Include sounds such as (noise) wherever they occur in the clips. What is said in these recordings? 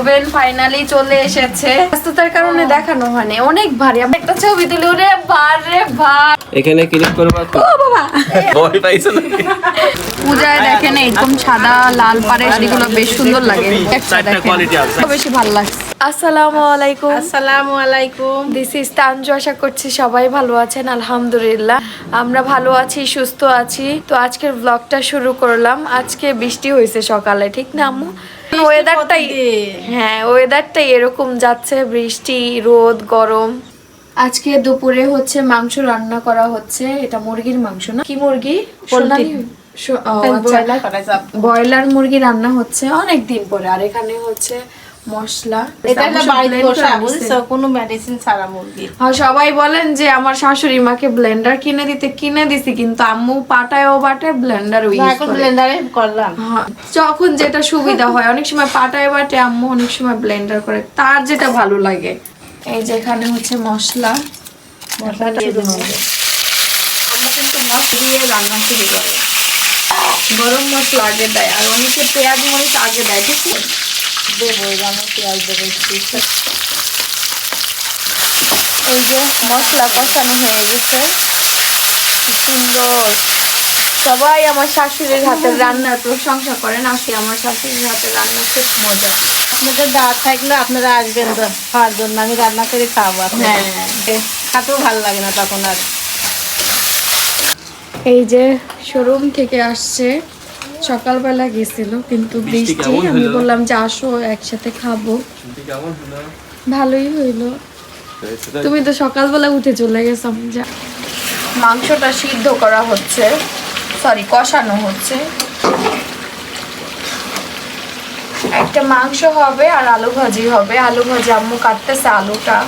Oven finally চলে এসেছে। ব্যস্ততার কারণে দেখানো হয়নি। অনেক ভারী। আমি একটা ছবি তুলি। ওরে বারে ভার এখানে ক্লিক করবা তো। ভয় পাইছো নাকি? পূজায় দেখেন একদম সাদা লাল শাড়িগুলো বেশ সুন্দর লাগে। একটা চারটা দেখেন। quality আছে। বেশি ভালো লাগছে। আসসালামু আলাইকুম। আসসালামু আলাইকুম। This is Tanju. আশা করছি সবাই ভালো আছেন। আলহামদুলিল্লাহ। আমরা ভালো আছি সুস্থ আছি। তো আজকের ব্লগটা শুরু করলাম। আজকে বৃষ্টি হয়েছে সকালে ঠিক না আম্মু? ওয়েদারটাই হ্যাঁ ওয়েদারটাই এরকম যাচ্ছে বৃষ্টি রোদ গরম। আজকে দুপুরে হচ্ছে মাংস রান্না করা হচ্ছে এটা মুরগির মাংস না? কি মুরগি? আচ্ছা। ব্রয়লার মুরগি রান্না হচ্ছে অনেক দিন পরে আর এখানে হচ্ছে মশলা এটা। কোনো মেডিসিন ছাড়া মুরগি। হ্যাঁ সবাই বলেন যে আমার শাশুড়ি মাকে ব্লেন্ডার কিনে দিতে কিনে দিছি কিন্তু আম্মু পাটায়ও বাটে ব্লেন্ডার ইউজ করে। ব্লেন্ডারে করলাম। হ্যাঁ, যখন যেটা সুবিধা হয় অনেক সময় পাটায় বাটে আম্মু অনেক সময় ব্লেন্ডার করে তার যেটা ভালো লাগে। এই যে এখানে হচ্ছে মশলা। মশলাটা আমরা কিন্তু মশলা দিয়ে রান্না শুরু করে। গরম মশলা আগে দেয় আর অনেকে পেঁয়াজ মরিচ আগে দেয় ঠিক আছে? দেবো পেঁয়াজ দেবো একটু। এই যে মশলা কষানো হয়ে গেছে। সুন্দর। সবাই আমার শাশুড়ির হাতের রান্নার প্রশংসা করেন আসি আমার শাশুড়ির হাতের রান্না খুব মজা। আপনাদের দাওয়াত থাকলে আপনারা আসবেন তো খাওয়ার জন্য। আমি রান্না করে খাওয়াবো হ্যাঁ। খাতেও ভালো লাগে না তখন আর। এই যে শোরুম থেকে আসছে। সকালবেলা গেছিল কিন্তু বৃষ্টি আমি বললাম যে আসো একসাথে খাব। ভালোই হইল। তুমি তো সকালবেলা উঠে চলে গেছো যা। মাংসটা সিদ্ধ করা হচ্ছে সরি কষানো হচ্ছে। একটা মাংস হবে আর আলু ভাজি হবে। আলু ভাজি আম্মু কাটতেছে আলুটা।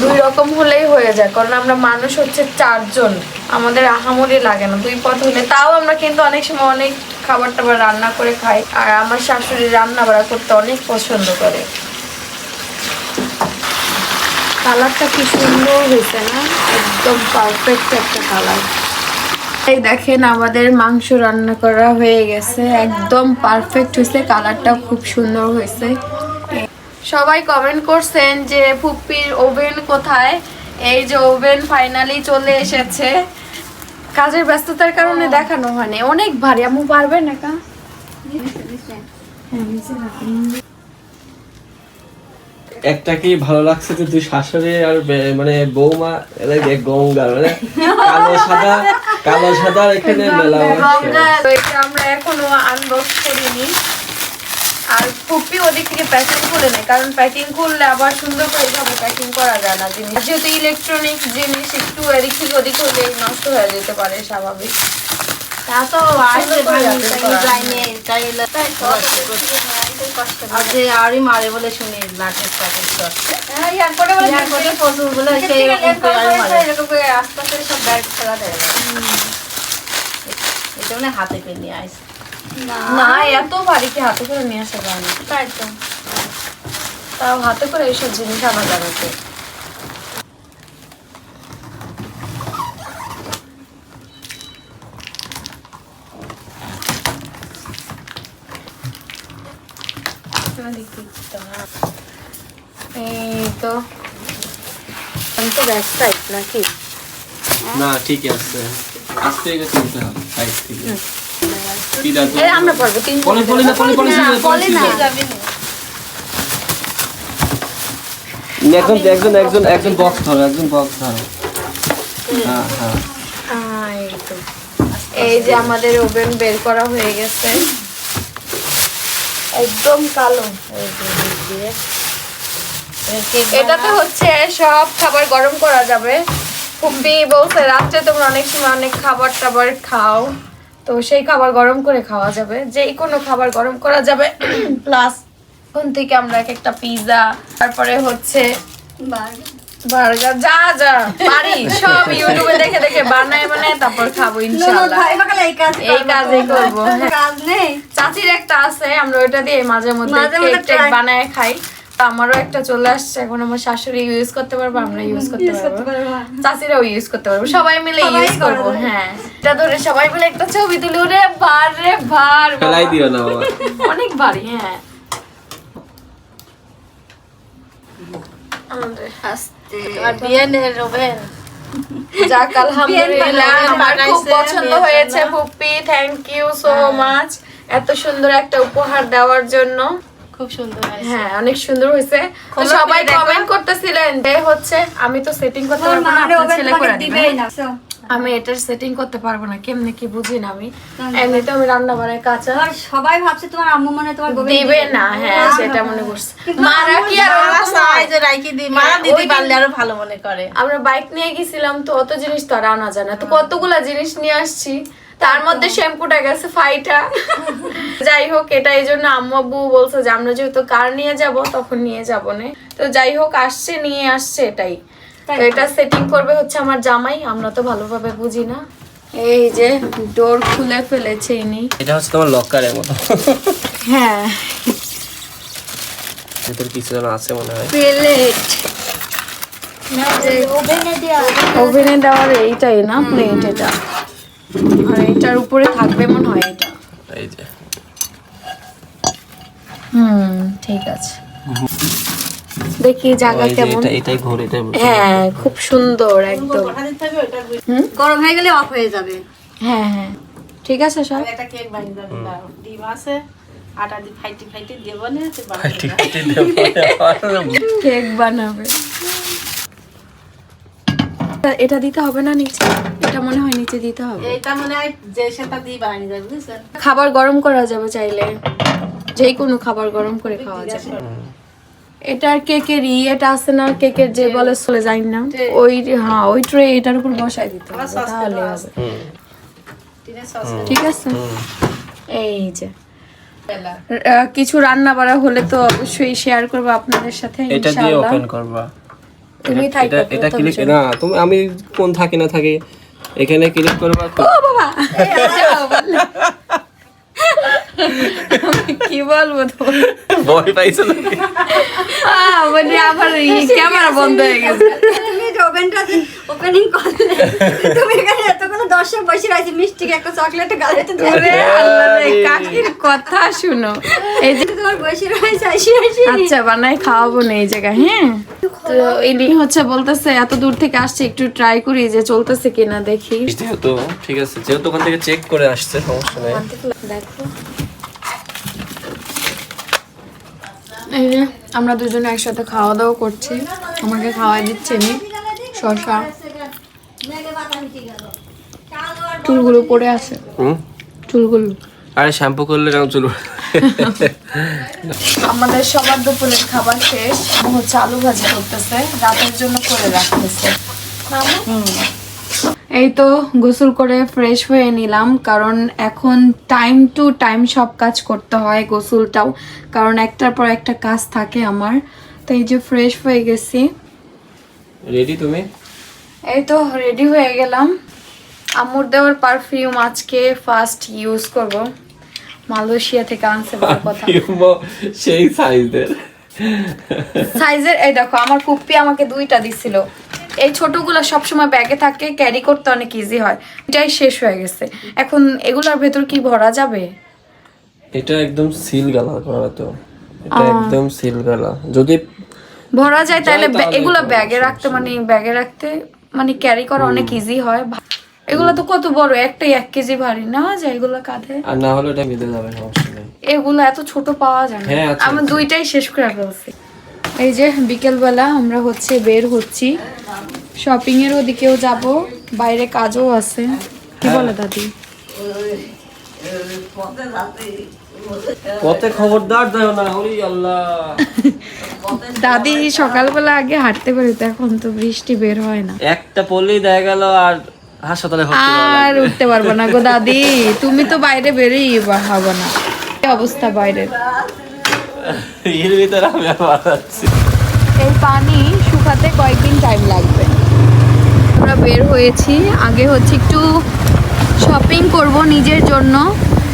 দুই রকম হলেই হয়ে যায় কারণ আমরা মানুষ হচ্ছে চারজন। আমাদের আহামরি লাগে না, দুই পথ হলে। তাও আমরা কিন্তু অনেক সময় অনেক খাবার টাবার রান্না করে খাই, আর আমার শাশুড়ি রান্না বাড়া করতে অনেক পছন্দ করে। কালারটা কি সুন্দর হয়েছে না? একদম পারফেক্ট একটা কালার। এই দেখেন, আমাদের মাংস রান্না করা হয়ে গেছে। একদম পারফেক্ট হয়েছে কালারটা খুব সুন্দর হয়েছে। সবাই কমেন্ট করছেন যে ফুপ্পির ওভেন কোথায়? এই যে ওভেন ফাইনালি চলে এসেছে। কাজের ব্যস্ততার কারণে দেখানো হয়নি। অনেক ভারী। আমু পারবে না কা? হ্যাঁ। একটা কি ভালো লাগছে যে তুই শাশুড়ি আর মানে বৌমা এলাকা গঙ্গা মানে কালো সাদা কালো সাদা এখানে মেলা এটা আমরা এখনও আনবক্স করিনি। আর ফুপি ওদিক থেকে প্যাকিং খুলে নেই কারণ প্যাকিং করলে আবার সুন্দর করে এইভাবে প্যাকিং করা যায় না জিনিস। যেহেতু ইলেকট্রনিক জিনিস একটু এদিক থেকে ওদিক হলে নষ্ট হয়ে যেতে পারে স্বাভাবিক। তা তো আরই মারে বলে শুনি নাটের প্যাকেট শট হ্যাঁ, প্রচুর বলে আস্তে আস্তে সব ব্যাগ ফেলা দেয় এটা মানে হাতে করে নিয়ে না এত কি হাতে করে নিয়ে আসা যায় না? তাই তো তাও হাতে করে এইসব জিনিস আনা যাবে তো। এই তো। আমি তো ব্যাক সাইড নাকি? না ঠিক আছে। আস্তে সাইড থেকে আমরা পারব তিন পলি পলি না পলি পলি পলি না। একজন একজন একজন একজন বক্স ধরো একজন বক্স ধরো। হ্যাঁ হ্যাঁ। এই তো। যে আমাদের ওভেন বের করা হয়ে গেছে। একদম কালো। এই যে দিক দিয়ে। এটাতে হচ্ছে সব খাবার গরম করা যাবে। ফুপি বলছে রাত্রে তোমরা অনেক সময় অনেক খাবার টাবার খাও। তো সেই খাবার গরম করে খাওয়া যাবে। যে কোনো খাবার গরম করা যাবে। প্লাস ওখান থেকে আমরা এক একটা পিৎজা তারপরে হচ্ছে বার্গার যা যা পারি সব ইউটিউবে দেখে দেখে বানায় বানায় তারপর খাব ইনশাআল্লাহ এই কাজই করব। হ্যাঁ। চাচির একটা আছে আমরা ওইটা দিয়ে মাঝে মধ্যে কেক টেক বানায় খাই। আমারও একটা চলে আসছে এখন আমার শাশুড়ি ইউজ করতে পারব আমরা ইউজ করতে পারব। চাচিরাও ইউজ করতে পারব সবাই মিলে ইউজ করব হ্যাঁ। এটা ধরে সবাই মিলে একটা ছবি তুলি ওরে বার রে ভার ফেলাই দিও না অনেক ভারী হ্যাঁ। আর বিয়ে নে রবেন। যাক আলহামদুলিল্লাহ আমার খুব পছন্দ হয়েছে। ফুপি থ্যাংক ইউ সো মাচ এত সুন্দর একটা উপহার দেওয়ার জন্য। খুব সুন্দর হ্যাঁ অনেক সুন্দর হয়েছে। সবাই কমেন্ট করতেছিলেন যে হচ্ছে আমি তো সেটিং করতে পারব না আপনার ছেলে করে দিবে। দিবেই না আমি এটার সেটিং করতে পারব না কেমনে কি বুঝি না আমি। এমনিতে আমি রান্না বাড়ায় কাঁচা। সবাই ভাবছে তোমার আম্মু মনে তোমার গোবিন্দ দিবে না হ্যাঁ সেটা মনে করছে। মারা কি আর ওরকম যে রাইকি দি মারা হ্যাঁ, দিদি পারলে আরও ভালো মনে করে। আমরা বাইক নিয়ে গেছিলাম তো অত জিনিস তো আর আনা যায় না। তো কতগুলা জিনিস নিয়ে আসছি? তার মধ্যে শ্যাম্পুটা গেছে ফাইটা। যাই হোক এটা এই জন্য আম্মু আব্বু বলছে যে আমরা যেহেতু কার নিয়ে যাব তখন নিয়ে যাব না। তো যাই হোক আসছে নিয়ে আসছে এটাই। তো এটা সেটিং করবে হচ্ছে আমার জামাই। আমরা তো ভালোভাবে বুঝি না। এই যে ডোর খুলে ফেলেছে ইনি। এটা হচ্ছে তোমার লকারের মতো। হ্যাঁ। ভিতর কিছু যেন আছে মনে হয়। প্লেট ওভেনে দেয়া ওভেনে দেওয়ার এইটাই না প্লেট এটা। আর এটার উপরে থাকবে মনে হয় এটা। এই যে। হুম ঠিক আছে। দেখি জায়গা কেমন। এটা এটাই ঘোর এটাই হ্যাঁ খুব সুন্দর একদম। কথা দিতে হবে ওটা বুঝ- গরম হয়ে গেলে অফ হয়ে যাবে। হ্যাঁ হ্যাঁ। ঠিক আছে সব। একটা কেক বানিয়ে দেবো দাও। ডিম আছে আটা দিয়ে ফাইটি ফাইটি দেবো না সে বানিয়ে ঠিক কেক বানাবে। এটা দিতে হবে না নিচে? এটা মনে হয় নিচে দিতে হবে। এইটা মনে হয় যে সেটা দিয়ে বানিয়ে যাবে বুঝছেন? খাবার গরম করা যাবে চাইলে। যে কোনো খাবার গরম করে খাওয়া যাবে। এটার কেকের এটা আছে না কেকের যে বলে চলে যাই না। ওই হ্যাঁ ওই ট্রে এটার উপর বসাই দিতে হবে তাহলে হবে। ঠিক আছে? এই যে। কিছু রান্না বাড়া হলে তো অবশ্যই শেয়ার করব আপনাদের সাথে এটা দিয়ে ওপেন করবা। তুমি এটা থাকো এটা ক্লিক না তুমি আমি কোন থাকি না থাকি এখানে ক্লিক করবা কি বলব তোমার? ভয় পাইছো নাকি? মানে আমার ক্যামেরা বন্ধ হয়ে গেছে। তুমি যে ওভেনটা ওপেনিং করলে তুমি এখানে এতগুলো দর্শক বসে রয়েছে মিষ্টি একটা চকলেট গালাতে ধরে ওরে আল্লাহ রে, কাকির কথা শুনো। এই যে তোমার বসে রয়েছে আসি আসি। আচ্ছা বানাই খাওয়াবো না এই জায়গায় হ্যাঁ? তো ইনি হচ্ছে বলতেছে এত দূর থেকে আসছে একটু ট্রাই করি যে চলতেছে কিনা দেখি। যেহেতু ঠিক আছে যেহেতু ওখান থেকে চেক করে আসছে সমস্যা নেই। দেখো এই যে আমরা দুজনে একসাথে খাওয়া দাওয়া করছি। আমাকে খাওয়াই দিচ্ছে নি শশা চুলগুলো পড়ে আছে। হুম? চুলগুলো। আরে শ্যাম্পু করলে কেন চুল আমাদের সবার দুপুরের খাবার শেষ। ও হচ্ছে আলু ভাজি করতেছে রাতের জন্য করে রাখতেছে। হুম। এই তো গোসল করে ফ্রেশ হয়ে নিলাম কারণ এখন টাইম টু টাইম সব কাজ করতে হয় গোসলটাও কারণ একটার পর একটা কাজ থাকে আমার। তো এই যে ফ্রেশ হয়ে গেছি। রেডি তুমি? এই তো রেডি হয়ে গেলাম। আমুর দেওয়ার পারফিউম আজকে ফার্স্ট ইউজ করব। মালয়েশিয়া থেকে আনছে বড় কথা। সেই সাইজের। সাইজের এই দেখো আমার কুপ্পি আমাকে দুইটা দিছিল। এই ছোটগুলো সবসময় ব্যাগে থাকে ক্যারি করতে অনেক ইজি হয়। এটাই শেষ হয়ে গেছে। এখন এগুলোর ভেতর কি ভরা যাবে? এটা একদম সিল গালা করা তো। এটা একদম সিল গালা যদি ভরা যায় তাহলে এগুলো ব্যাগে রাখতে মানে ব্যাগে রাখতে মানে ক্যারি করা অনেক ইজি হয়। এগুলো তো কত বড় একটাই এক কেজি ভারী। না যায় এগুলো কাঁধে। আর না হলে এটা মিলে যাবে সমস্যা নেই। এগুলো এত ছোট পাওয়া যায় না। হ্যাঁ, আমি। দুইটাই শেষ করে ফেলছি। এই যে বিকেলবেলা আমরা হচ্ছে বের হচ্ছি। শপিং এর ওদিকেও যাব বাইরে কাজও আছে। কি হ্যাঁ। বলে দাদি? পথে খবরদার দেও না ওরে আল্লাহ। (laughs) দাদি সকালবেলা আগে হাঁটতে বেরোতো এখন তো বৃষ্টি বের হয় না। একটা পল্লি দেখা গেল আর হাসপাতালে আর উঠতে পারব না গো দাদি। তুমি তো বাইরে বেরোই হবে না। কি অবস্থা লাগবে। এর ভিতরে আমি এই পানি শুকাতে কয়েকদিন টাইম লাগবে। আমরা বের হয়েছি। আগে হচ্ছে একটু শপিং করব নিজের জন্য।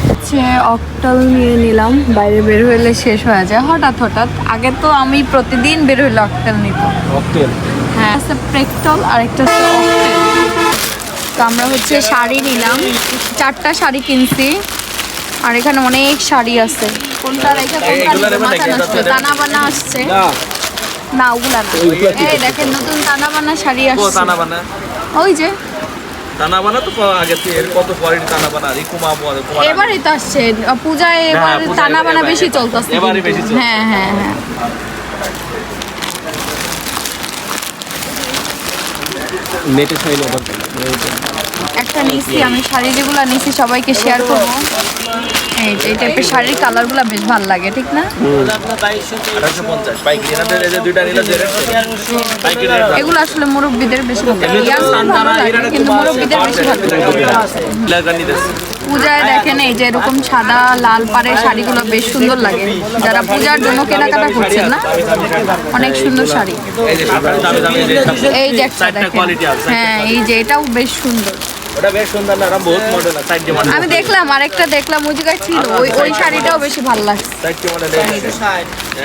হচ্ছে অক্টাল নিয়ে নিলাম। বাইরে বের হইলে শেষ হয়ে যায়। হঠাৎ হঠাৎ। আগে তো আমি প্রতিদিন বের হইলে অক্টাল নিতাম। হ্যাঁ একটা প্রেকটল আর একটা তো আমরা হচ্ছে শাড়ি নিলাম। চারটা শাড়ি কিনছি। আর এখানে অনেক শাড়ি আছে। কোনটা রেখে কোনটা এইগুলো নিবো? নেবে মাথা নষ্ট। দানা বানা আসছে। না। না ওগুলা না। এই দেখেন নতুন টানা বানা শাড়ি আসছে। টানা বানা। ওই যে। বানা তো আগে এর কত কোয়ালিটি টানা বানা? আর কুমা কুমা এবারই তো আসছে। পূজায় এবার পূজায় টানা বানা বেশি চলতেছে এবারে বেশি হ্যাঁ হ্যাঁ হ্যাঁ। নেটে একটা নিছি, আমি শাড়ি যেগুলো নিয়েছি সবাইকে শেয়ার করব। এই টাইপের শাড়ির কালারগুলো বেশ ভালো লাগে, ঠিক না? এগুলো আসলে মুরব্বীদের বেশি কিন্তু মুরব্বীদের বেশি পূজায় দেখেন, এই যে এরকম সাদা, লাল পাড়ের শাড়িগুলো বেশ সুন্দর লাগে। যারা পূজার জন্য কেনাকাটা করছেন না, অনেক সুন্দর শাড়ি। এই যে হ্যাঁ এই যে এটাও বেশ সুন্দর। ওটা বেশ সুন্দর না? বহুত মডেল আছে চারটে মডেল আমি দেখলাম আরেকটা দেখলাম ওই জায়গায় ছিল ওই ওই শাড়িটাও বেশি ভালো লাগছে। মডেল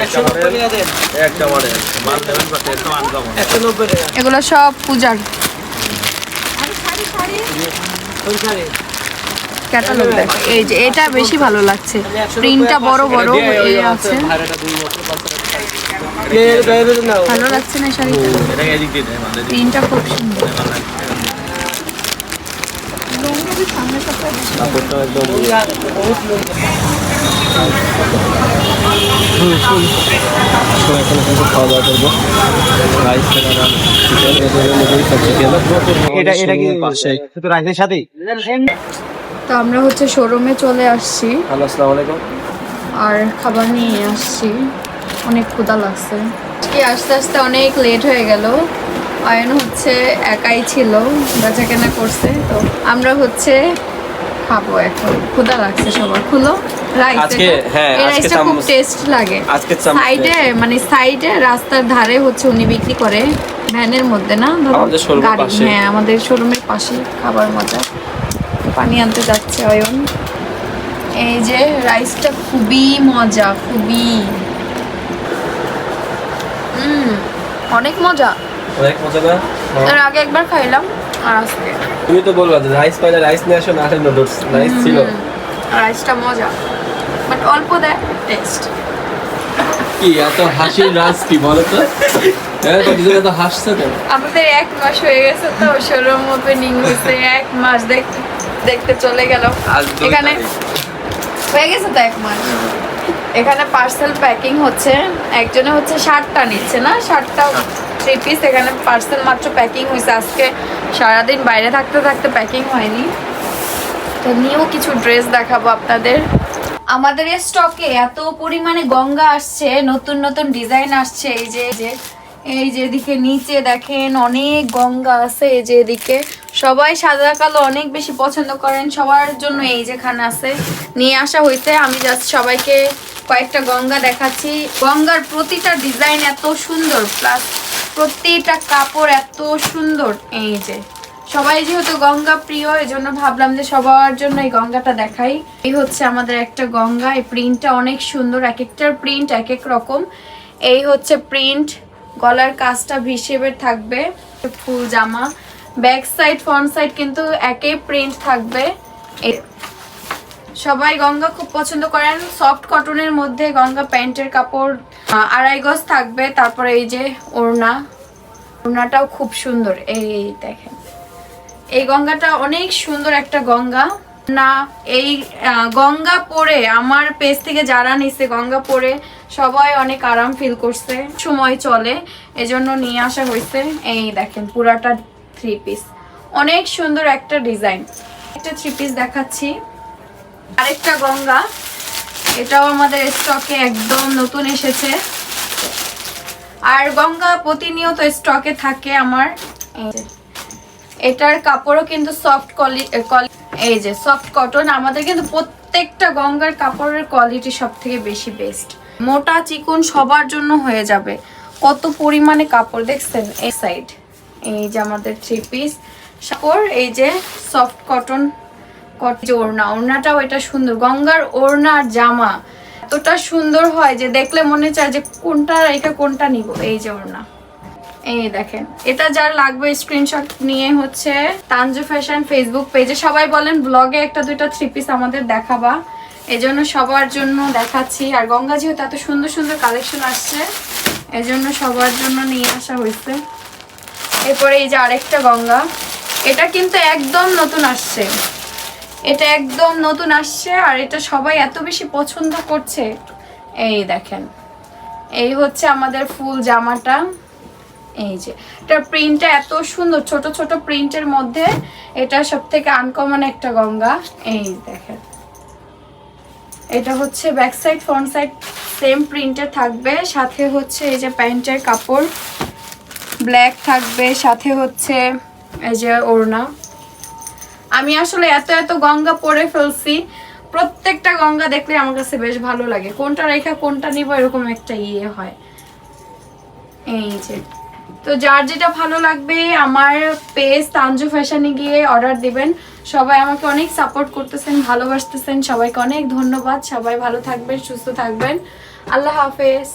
একটা মডেল একটা মডেল মাল দেবেন কত? একদম আনকমন এগুলো সব পূজার। ক্যাটালগ দেখ। এই যে এটা বেশি ভালো লাগছে। প্রিন্টটা বড় বড় এই আছে। ভালো লাগছে না শাড়িটা? প্রিন্টটা খুব সুন্দর। দিয়ে মাল নাই। কাপড়টা একদম এখন কিন্তু খাওয়া দাওয়া করব। রাইস চিকেন এটা এটা কি পাশে। রাইসের সাথেই? তো আমরা হচ্ছে শোরুমে চলে আসছি। হ্যালো আসসালামু আলাইকুম। আর খাবার নিয়ে আসছি। অনেক ক্ষুধা লাগছে। কি আস্তে আস্তে অনেক লেট হয়ে গেল। আয়ন হচ্ছে একাই ছিল বেচা কেনা করছে। তো আমরা হচ্ছে খাব এখন। ক্ষুধা লাগছে সবার। খুলো আজকে, হ্যাঁ, আজকে খুব টেস্ট লাগে। আজকে সাইডে মানে সাইডে রাস্তার ধারে হচ্ছে উনি বিক্রি করে ভ্যানের মধ্যে না? আমাদের পাশে। হ্যাঁ আমাদের শোরুমের পাশে খাবার মজা। পানি আনতে যাচ্ছে অয়ন। এই যে রাইসটা খুবই মজা খুবই। হুম অনেক মজা। অনেক মজা না? এর আগে একবার খাইলাম। আজকে তুমি তো বলবা যে রাইস পাইলে রাইস নিয়ে আসো না নুডলস রাইস ছিল। রাইসটা মজা। বাট অল্প দেয় টেস্ট কি এত হাসির রাজ কি বলো তো? হ্যাঁ হাসছো কেন আমাদের এক মাস হয়ে গেছে তো শোরুম ওপেনিং হয়েছে এক মাস দেখতে দেখতে চলে গেল। এখানে হয়ে গেছে তো এক মাস। এখানে পার্সেল প্যাকিং হচ্ছে একজনে হচ্ছে শার্টটা নিচ্ছে না? শার্টটা থ্রি পিস এখানে পার্সেল মাত্র প্যাকিং হয়েছে। আজকে সারাদিন বাইরে থাকতে থাকতে প্যাকিং হয়নি। তো নিয়েও কিছু ড্রেস দেখাবো আপনাদের। আমাদের এই স্টকে এত পরিমাণে গঙ্গা আসছে, নতুন নতুন ডিজাইন আসছে। এই যে যে, এই যে এদিকে নিচে দেখেন অনেক গঙ্গা আছে, এই যে এদিকে। সবাই সাদা কালো অনেক বেশি পছন্দ করেন, সবার জন্য এই যেখানে আছে। নিয়ে আসা হয়েছে। আমি জাস্ট সবাইকে কয়েকটা গঙ্গা দেখাচ্ছি। গঙ্গার প্রতিটা ডিজাইন এত সুন্দর প্লাস প্রতিটা কাপড় এত সুন্দর। এই যে, সবাই যেহেতু গঙ্গা প্রিয় এই জন্য ভাবলাম যে সবার জন্য এই গঙ্গাটা দেখাই। এই হচ্ছে আমাদের একটা গঙ্গা, এই প্রিন্টটা অনেক সুন্দর, এক একটার প্রিন্ট এক এক রকম। এই হচ্ছে প্রিন্ট গলার কাজটা হিসেবে থাকবে, ফুল জামা। ব্যাক সাইড ফ্রন্ট সাইড কিন্তু একই প্রিন্ট থাকবে। সবাই গঙ্গা খুব পছন্দ করেন। সফট কটনের মধ্যে গঙ্গা প্যান্টের কাপড় আড়াই গজ থাকবে। তারপরে এই যে ওড়না, ওড়নাটাও খুব সুন্দর। এই দেখেন। এই গঙ্গাটা অনেক সুন্দর একটা গঙ্গা। না, এই গঙ্গা পরে আমার পেজ থেকে যারা নিছে গঙ্গা পরে সবাই অনেক আরাম ফিল করছে। সময় চলে, এজন্য নিয়ে আসা হয়েছে। এই দেখেন, পুরাটা থ্রি পিস অনেক সুন্দর একটা ডিজাইন একটা থ্রি পিস দেখাচ্ছি। আরেকটা গঙ্গা। এটাও আমাদের স্টকে একদম নতুন এসেছে। আর গঙ্গা প্রতিনিয়ত স্টকে থাকে আমার। এটার কাপড়ও কিন্তু সফট কলি এই যে সফট কটন আমাদের কিন্তু প্রত্যেকটা গঙ্গার কাপড়ের কোয়ালিটি সব থেকে বেশি বেস্ট মোটা চিকন সবার জন্য হয়ে যাবে। কত পরিমাণে কাপড় দেখছেন? এই সাইড এই যে আমাদের থ্রি পিস কাপড় এই যে সফট কটন কট যে ওড়না, ওড়নাটাও এটা সুন্দর। গঙ্গার ওড়না আর জামা, এতটা সুন্দর হয় যে দেখলে মনে চায় যে কোনটা রেখে কোনটা নিব? এই যে ওড়না। এই দেখেন, এটা যার লাগবে স্ক্রিনশট নিয়ে হচ্ছে তানজু ফ্যাশন ফেসবুক পেজে সবাই বলেন ব্লগে একটা, দুইটা থ্রি পিস আমাদের দেখাবা। এই জন্য সবার জন্য দেখাচ্ছি। আর গঙ্গা যেহেতু এত সুন্দর সুন্দর কালেকশন আসছে এই জন্য সবার জন্য নিয়ে আসা হয়েছে। এরপরে এই যে আরেকটা গঙ্গা, এটা কিন্তু একদম নতুন আসছে। এটা একদম নতুন আসছে আর এটা সবাই এত বেশি পছন্দ করছে। এই দেখেন। এই হচ্ছে আমাদের ফুল জামাটা। এই যে, এটা প্রিন্টটা এত সুন্দর, ছোট ছোট প্রিন্টের মধ্যে এটা সব থেকে আনকমন একটা গঙ্গা। এই দেখেন। এটা হচ্ছে back side front side same প্রিন্টের থাকবে। সাথে হচ্ছে এই যে প্যান্টের কাপড়। ব্ল্যাক থাকবে, সাথে হচ্ছে এই যে ওড়না। আমি আসলে এত এত গঙ্গা পরে ফেলছি। প্রত্যেকটা গঙ্গা দেখলে আমার কাছে বেশ ভালো লাগে। কোনটা রেখা, কোনটা নিব, এরকম একটা ইয়ে হয়। এই যে। তো যার যেটা ভালো লাগবে, আমার পেজ তাঞ্জু ফ্যাশনে গিয়ে অর্ডার দিবেন। সবাই আমাকে অনেক সাপোর্ট করতেছেন, ভালোবাসতেছেন। সবাইকে অনেক ধন্যবাদ। সবাই ভালো থাকবেন, সুস্থ থাকবেন। আল্লাহ হাফেজ।